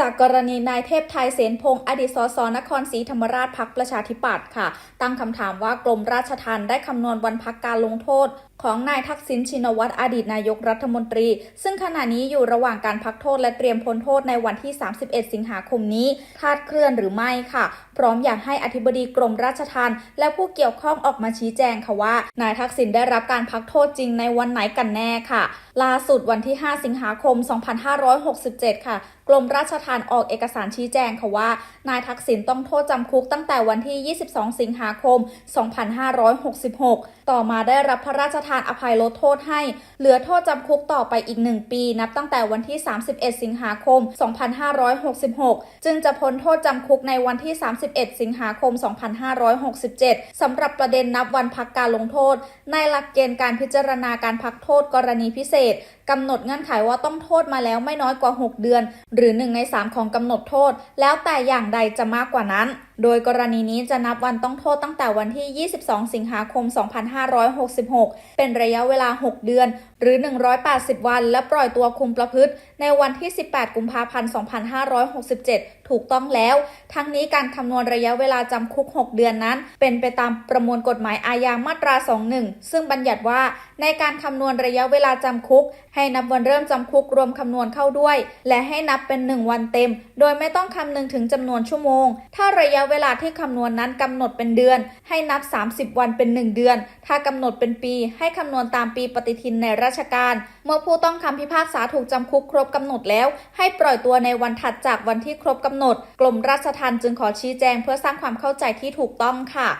จากกรณีนายเทพไทยเสนพงศ์อดีตสสนครศรีธรรมราชพักประชาธิปัตย์ค่ะ ตั้งคำถามว่ากรมราชทัณฑ์ได้คำนวณวันพักการลงโทษ ของนายทักษิณชินวัตรอดีตนายกรัฐมนตรี ซึ่งขณะนี้อยู่ระหว่างการพักโทษและเตรียมพ้นโทษในวันที่ 31 สิงหาคมนี้คาดเคลื่อนหรือไม่ค่ะ พร้อมอยากให้อธิบดีกรมราชทัณฑ์และผู้เกี่ยวข้องออกมาชี้แจงค่ะว่า นายทักษิณได้รับการพักโทษจริงในวันไหนกันแน่ค่ะ ล่าสุดวันที่ 5 สิงหาคม 2567 ค่ะ กรมราชทัณฑ์ออกเอกสารชี้แจงค่ะว่า นายทักษิณต้องโทษจำคุกตั้งแต่วันที่ 22 สิงหาคม 2566 ต่อมาได้รับพระราชทานอภัยลดโทษให้ เหลือโทษจำคุกต่อไปอีก 1 ปี นับตั้งแต่วันที่ 31 สิงหาคม 2566 จึงจะพ้นโทษจำคุกในวันที่ 31 สิงหาคม 2567 สำหรับประเด็นนับวันพักการลงโทษ ในหลักเกณฑ์การพิจารณาการพักโทษกรณีพิเศษ กำหนดเงื่อนไขว่าต้องโทษมาแล้วไม่น้อยกว่า 6 เดือน หรือ 1 ใน 3 ของกำหนดโทษ แล้วแต่อย่างใดจะมากกว่านั้น โดยกรณีนี้จะนับวันต้องโทษตั้งแต่วันที่ 22 สิงหาคม 2566 เป็นระยะเวลา 6 เดือน หรือ 180 วัน และปล่อยตัวคุมประพฤติ ในวันที่ 18 กุมภาพันธ์ 2567 ถูกต้องแล้ว ทั้งนี้การคำนวณระยะเวลาจำคุก 6 เดือนนั้น เป็นไปตามประมวลกฎหมายอาญามาตรา 21 ซึ่งบัญญัติว่าในการคำนวณระยะเวลาจำคุก ให้นับวันเริ่มจำคุกรวมคำนวณเข้าด้วย และให้นับเป็น 1 วันเต็ม โดยไม่ต้องคำนึงถึงจำนวนชั่วโมง ถ้าระยะเวลาที่คำนวณนั้นกำหนดเป็นเดือน ให้นับ 30 วันเป็น 1 เดือน ถ้ากำหนดเป็นปี ให้คำนวณตามปีปฏิทินในราชการ เมื่อผู้ต้องคำพิพากษาถูกจำคุกครบกำหนดแล้ว ให้ปล่อยตัวในวันถัดจากวันที่ครบกำหนด กรมราชทัณฑ์จึงขอชี้แจงเพื่อสร้างความเข้าใจที่ถูกต้องค่ะ